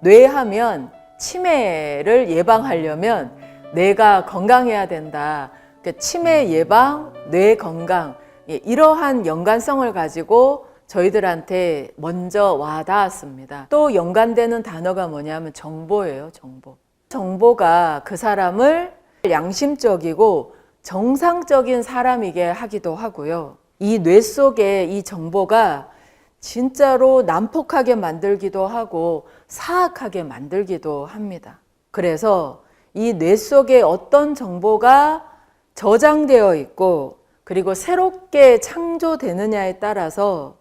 뇌하면 치매를 예방하려면 뇌가 건강해야 된다. 그러니까 치매 예방, 뇌 건강 예, 이러한 연관성을 가지고 저희들한테 먼저 와 닿았습니다. 또 연관되는 단어가 뭐냐면 정보예요, 정보. 정보가 그 사람을 양심적이고 정상적인 사람이게 하기도 하고요. 이 뇌 속에 이 정보가 진짜로 난폭하게 만들기도 하고 사악하게 만들기도 합니다. 그래서 이 뇌 속에 어떤 정보가 저장되어 있고 그리고 새롭게 창조되느냐에 따라서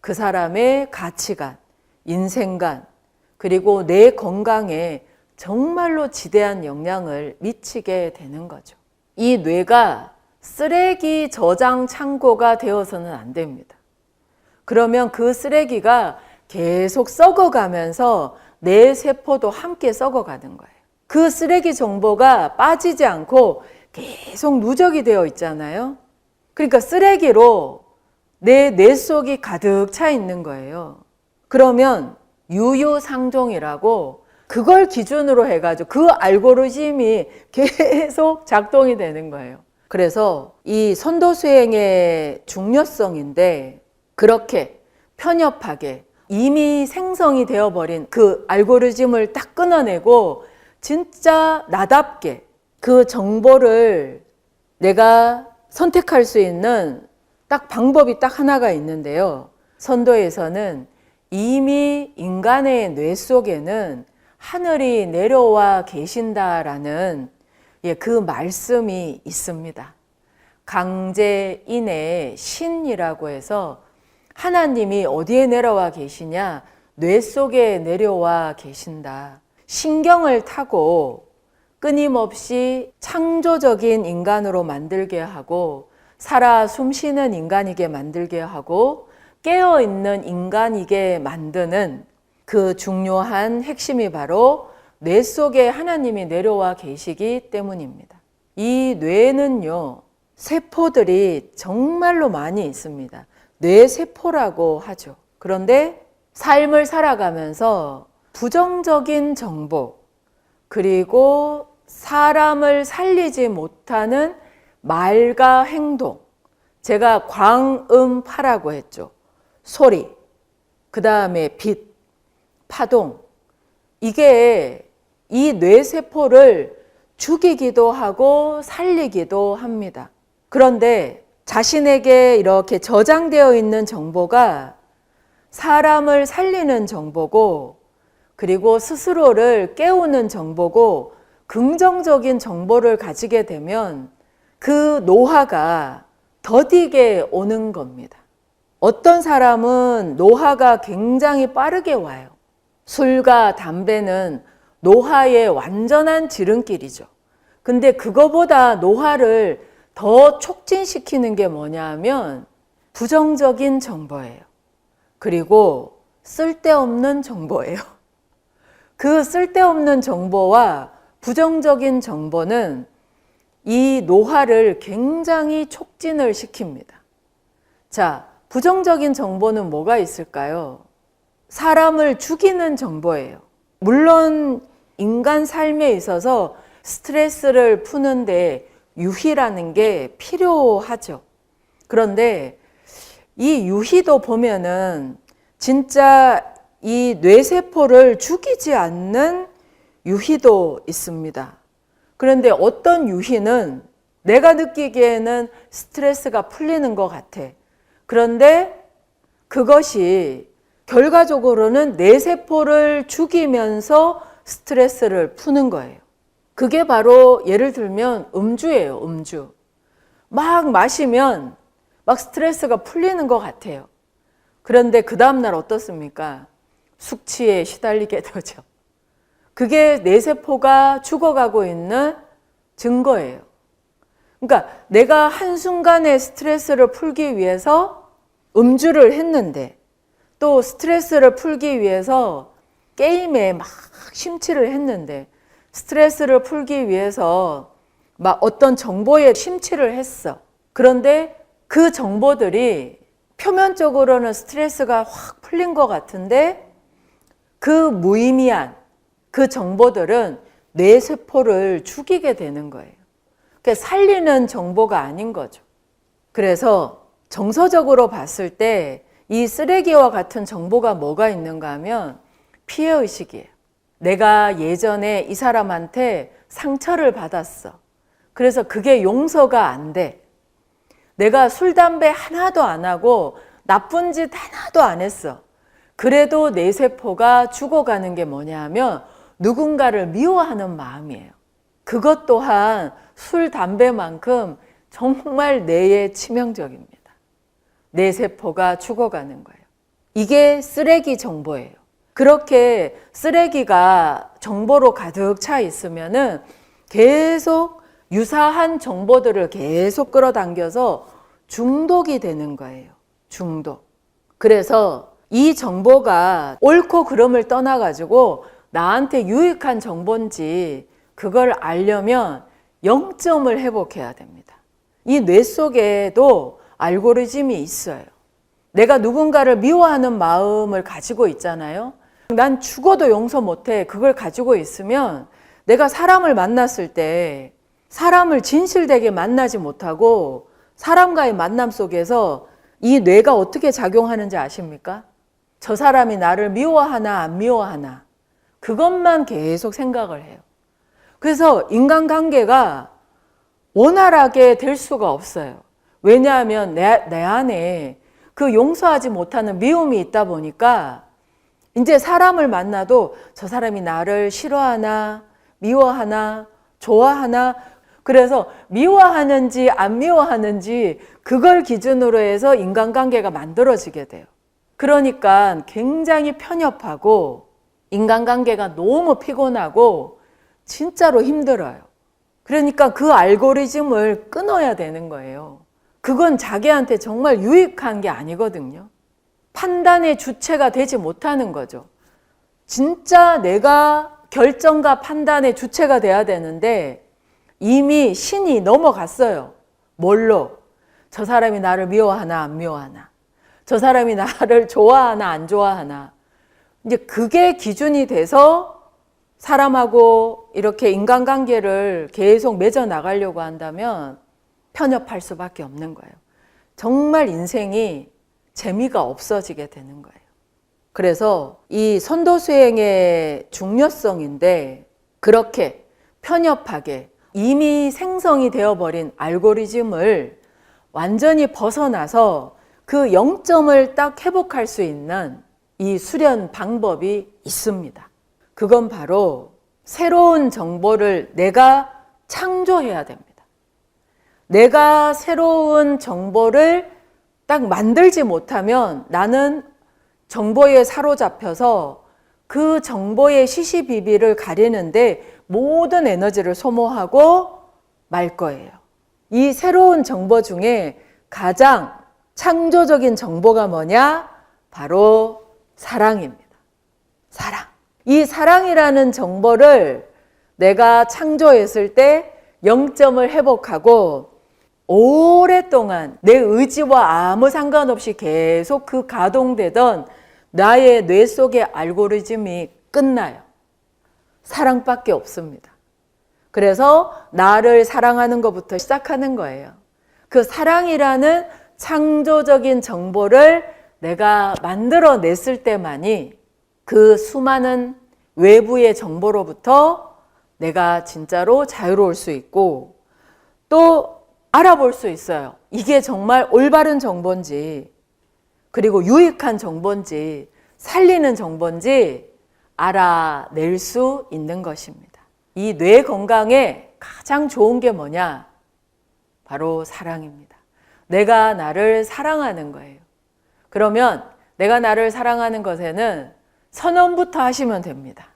그 사람의 가치관, 인생관, 그리고 내 건강에 정말로 지대한 영향을 미치게 되는 거죠. 이 뇌가 쓰레기 저장 창고가 되어서는 안 됩니다. 그러면 그 쓰레기가 계속 썩어가면서 내 세포도 함께 썩어가는 거예요. 그 쓰레기 정보가 빠지지 않고 계속 누적이 되어 있잖아요. 그러니까 쓰레기로 내 뇌 속이 가득 차 있는 거예요. 그러면 유유상종이라고 그걸 기준으로 해가지고 그 알고리즘이 계속 작동이 되는 거예요. 그래서 이 선도 수행의 중요성인데 그렇게 편협하게 이미 생성이 되어버린 그 알고리즘을 딱 끊어내고 진짜 나답게 그 정보를 내가 선택할 수 있는 딱 방법이 딱 하나가 있는데요. 선도에서는 이미 인간의 뇌 속에는 하늘이 내려와 계신다라는 예, 그 말씀이 있습니다. 강제인의 신이라고 해서 하나님이 어디에 내려와 계시냐? 뇌 속에 내려와 계신다. 신경을 타고 끊임없이 창조적인 인간으로 만들게 하고 살아 숨쉬는 인간이게 만들게 하고 깨어 있는 인간이게 만드는 그 중요한 핵심이 바로 뇌 속에 하나님이 내려와 계시기 때문입니다. 이 뇌는요, 세포들이 정말로 많이 있습니다. 뇌세포라고 하죠. 그런데 삶을 살아가면서 부정적인 정보, 그리고 사람을 살리지 못하는 말과 행동. 제가 광음파라고 했죠. 소리, 그 다음에 빛, 파동. 이게 이 뇌세포를 죽이기도 하고 살리기도 합니다. 그런데 자신에게 이렇게 저장되어 있는 정보가 사람을 살리는 정보고 그리고 스스로를 깨우는 정보고 긍정적인 정보를 가지게 되면 그 노화가 더디게 오는 겁니다. 어떤 사람은 노화가 굉장히 빠르게 와요. 술과 담배는 노화의 완전한 지름길이죠. 근데 그거보다 노화를 더 촉진시키는 게 뭐냐 하면 부정적인 정보예요. 그리고 쓸데없는 정보예요. 그 쓸데없는 정보와 부정적인 정보는 이 노화를 굉장히 촉진을 시킵니다. 자, 부정적인 정보는 뭐가 있을까요? 사람을 죽이는 정보예요. 물론 인간 삶에 있어서 스트레스를 푸는데 유희라는 게 필요하죠. 그런데 이 유희도 보면은 진짜 이 뇌세포를 죽이지 않는 유희도 있습니다. 그런데 어떤 유희는 내가 느끼기에는 스트레스가 풀리는 것 같아. 그런데 그것이 결과적으로는 뇌세포를 죽이면서 스트레스를 푸는 거예요. 그게 바로 예를 들면 음주예요, 음주. 막 마시면 막 스트레스가 풀리는 것 같아요. 그런데 그 다음날 어떻습니까? 숙취에 시달리게 되죠. 그게 뇌세포가 죽어가고 있는 증거예요. 그러니까 내가 한순간에 스트레스를 풀기 위해서 음주를 했는데 또 스트레스를 풀기 위해서 게임에 막 심취를 했는데 스트레스를 풀기 위해서 막 어떤 정보에 심취를 했어. 그런데 그 정보들이 표면적으로는 스트레스가 확 풀린 것 같은데 그 무의미한 그 정보들은 뇌세포를 죽이게 되는 거예요. 그러니까 살리는 정보가 아닌 거죠. 그래서 정서적으로 봤을 때 이 쓰레기와 같은 정보가 뭐가 있는가 하면 피해의식이에요. 내가 예전에 이 사람한테 상처를 받았어. 그래서 그게 용서가 안 돼. 내가 술, 담배 하나도 안 하고 나쁜 짓 하나도 안 했어. 그래도 내 세포가 죽어가는 게 뭐냐 하면 누군가를 미워하는 마음이에요. 그것 또한 술, 담배만큼 정말 뇌에 치명적입니다. 내 세포가 죽어가는 거예요. 이게 쓰레기 정보예요. 그렇게 쓰레기가 정보로 가득 차 있으면은 계속 유사한 정보들을 계속 끌어당겨서 중독이 되는 거예요. 중독. 그래서 이 정보가 옳고 그름을 떠나가지고 나한테 유익한 정보인지 그걸 알려면 0점을 회복해야 됩니다. 이 뇌 속에도 알고리즘이 있어요. 내가 누군가를 미워하는 마음을 가지고 있잖아요. 난 죽어도 용서 못해. 그걸 가지고 있으면 내가 사람을 만났을 때 사람을 진실되게 만나지 못하고 사람과의 만남 속에서 이 뇌가 어떻게 작용하는지 아십니까? 저 사람이 나를 미워하나 안 미워하나 그것만 계속 생각을 해요. 그래서 인간관계가 원활하게 될 수가 없어요. 왜냐하면 내, 내 안에 그 용서하지 못하는 미움이 있다 보니까 이제 사람을 만나도 저 사람이 나를 싫어하나, 미워하나, 좋아하나, 그래서 미워하는지 안 미워하는지 그걸 기준으로 해서 인간관계가 만들어지게 돼요. 그러니까 굉장히 편협하고 인간관계가 너무 피곤하고 진짜로 힘들어요. 그러니까 그 알고리즘을 끊어야 되는 거예요. 그건 자기한테 정말 유익한 게 아니거든요. 판단의 주체가 되지 못하는 거죠. 진짜 내가 결정과 판단의 주체가 돼야 되는데 이미 신이 넘어갔어요. 뭘로? 저 사람이 나를 미워하나 안 미워하나. 저 사람이 나를 좋아하나 안 좋아하나. 이제 그게 기준이 돼서 사람하고 이렇게 인간관계를 계속 맺어 나가려고 한다면 편협할 수밖에 없는 거예요. 정말 인생이 재미가 없어지게 되는 거예요. 그래서 이 선도 수행의 중요성인데 그렇게 편협하게 이미 생성이 되어버린 알고리즘을 완전히 벗어나서 그 영점을 딱 회복할 수 있는 이 수련 방법이 있습니다. 그건 바로 새로운 정보를 내가 창조해야 됩니다. 내가 새로운 정보를 딱 만들지 못하면 나는 정보에 사로잡혀서 그 정보의 시시비비를 가리는데 모든 에너지를 소모하고 말 거예요. 이 새로운 정보 중에 가장 창조적인 정보가 뭐냐? 바로 사랑입니다. 사랑. 이 사랑이라는 정보를 내가 창조했을 때 0점을 회복하고 오랫동안 내 의지와 아무 상관없이 계속 그 가동되던 나의 뇌 속의 알고리즘이 끝나요. 사랑밖에 없습니다. 그래서 나를 사랑하는 것부터 시작하는 거예요. 그 사랑이라는 창조적인 정보를 내가 만들어냈을 때만이 그 수많은 외부의 정보로부터 내가 진짜로 자유로울 수 있고 또 알아볼 수 있어요. 이게 정말 올바른 정보인지, 그리고 유익한 정보인지, 살리는 정보인지 알아낼 수 있는 것입니다. 이 뇌 건강에 가장 좋은 게 뭐냐? 바로 사랑입니다. 내가 나를 사랑하는 거예요. 그러면 내가 나를 사랑하는 것에는 선언부터 하시면 됩니다.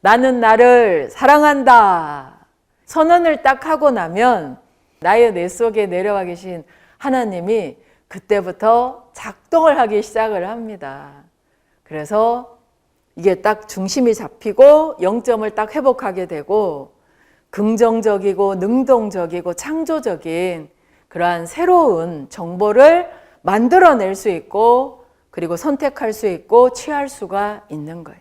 나는 나를 사랑한다. 선언을 딱 하고 나면 나의 뇌 속에 내려와 계신 하나님이 그때부터 작동을 하기 시작을 합니다. 그래서 이게 딱 중심이 잡히고 영점을 딱 회복하게 되고 긍정적이고 능동적이고 창조적인 그러한 새로운 정보를 만들어낼 수 있고 그리고 선택할 수 있고 취할 수가 있는 거예요.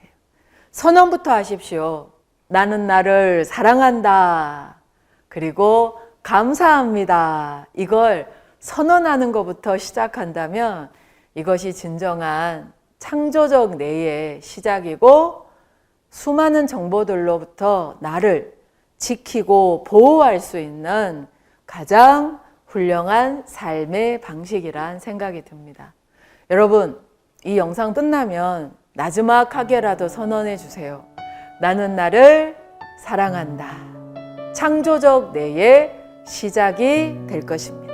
선언부터 하십시오. 나는 나를 사랑한다. 그리고 감사합니다. 이걸 선언하는 것부터 시작한다면 이것이 진정한 창조적 뇌의 시작이고 수많은 정보들로부터 나를 지키고 보호할 수 있는 가장 훌륭한 삶의 방식이란 생각이 듭니다. 여러분, 이 영상 끝나면 나지막하게라도 선언해 주세요. 나는 나를 사랑한다. 창조적 뇌의 시작이 될 것입니다.